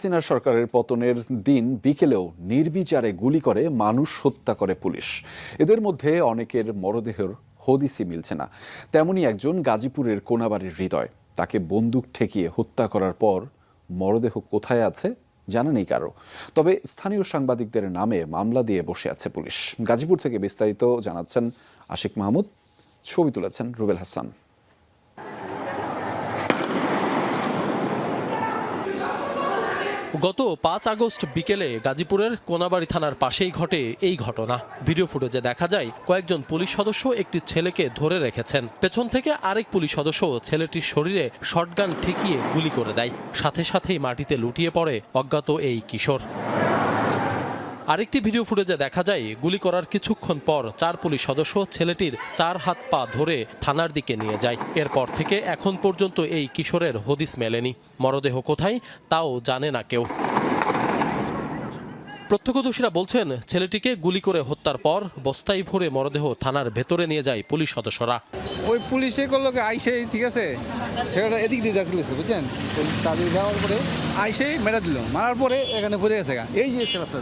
হাসিনা সরকারের পতনের দিন বিকেলেও নির্বিচারে গুলি করে, মানুষ হত্যা করে পুলিশ। এদের মধ্যে অনেকের মরদেহের হদিসি মিলছে না। তেমনি একজন গাজীপুরের কোনাবাড়ির হৃদয়। তাকে বন্দুক ঠেকিয়ে হত্যা করার পর মরদেহ কোথায় আছে জানা নেই কারও। তবে স্থানীয় সাংবাদিকদের নামে মামলা দিয়ে বসে আছে পুলিশ। গাজীপুর থেকে বিস্তারিত জানাচ্ছেন আশিক মাহমুদ। ছবি তুলেছেন রুবেল হাসান। গত পাঁচ আগস্ট বিকেলে গাজীপুরের কোনাবাড়ি থানার পাশেই ঘটে এই ঘটনা। ভিডিও ফুটেজে দেখা যায়, কয়েকজন পুলিশ সদস্য একটি ছেলেকে ধরে রেখেছেন। পেছন থেকে আরেক পুলিশ সদস্য ছেলেটির শরীরে শটগান ঠেকিয়ে গুলি করে দেয়। সাথে সাথেই মাটিতে লুটিয়ে পড়ে অজ্ঞাত এই কিশোর। আরেকটি ভিডিও ফুটেজে দেখা যায়, গুলি করার কিছুক্ষণ পর চার পুলিশ সদস্য ছেলেটির চার হাত পা ধরে থানার দিকে নিয়ে যায়। এরপর থেকে এখন পর্যন্ত এই কিশোরের হদিস মেলেনি। মরদেহ কোথায় তাও জানে না কেউ। প্রত্যক্ষদর্শীরা বলছেন ছেলেটিকে গুলি করে হত্যার পর বস্তায় ভরে মরদেহ থানার ভেতরে নিয়ে যায় পুলিশ সদস্যরা। ওই পুলিশে করল আইসে ঠিক আছে? সেটা এদিক দিয়ে যাচ্ছিল বুঝছেন? চাবি দেওয়ার পরে আইসেই মেরা দিল। মারার পরে এখানে পড়ে গেছে এই যে ছেলেটা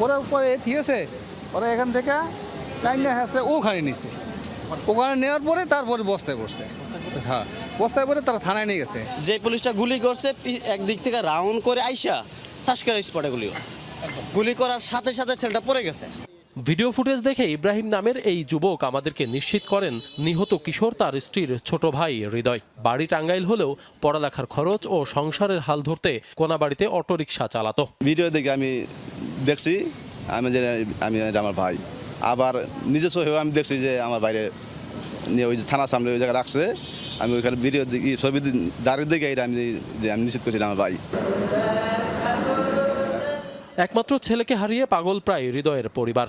পরে পরে ঠিক আছে? ওরা এখান থেকে লাইন হ্যাঁ ওখানে নিছে। ওখানে নেওয়ার পরে তারপরে বস্তায় পড়ছে। হ্যাঁ বস্তায় পরে তারা থানায় নিয়ে গেছে। যে পুলিশটা গুলি করছে একদিক থেকে রাউন্ড করে আইসা করে স্পটে গুলি করছে। গুলি করার সাথে সাথে ছেলেটা পড়ে গেছে। ভিডিও ফুটেজ দেখে ইব্রাহিম নামের এই যুবক আমাদেরকে নিশ্চিত করেন নিহত কিশোর তার স্ত্রীর ছোট ভাই হৃদয়। বাড়ি টাঙ্গাইল হলেও পড়ালেখার খরচ ও সংসারের হাল ধরতে কোনাবাড়িতে অটোরিকশা চালাতো। ভিডিও দেখে আমি দেখছি আমি যে আমি এটা আমার ভাই। আবার নিজস্ব হয়েও আমি দেখছি যে আমার বাইরে নিয়ে ওই যে থানার সামনে ওই জায়গায় রাখছে। আমি ওইখানে ভিডিও দেখি ছবি দাঁড়িয়ে দেখে এটা আমি যে আমি নিশ্চিত করছি আমার ভাই। একমাত্র ছেলেকে হারিয়ে পাগল প্রায় হৃদয়ের পরিবার।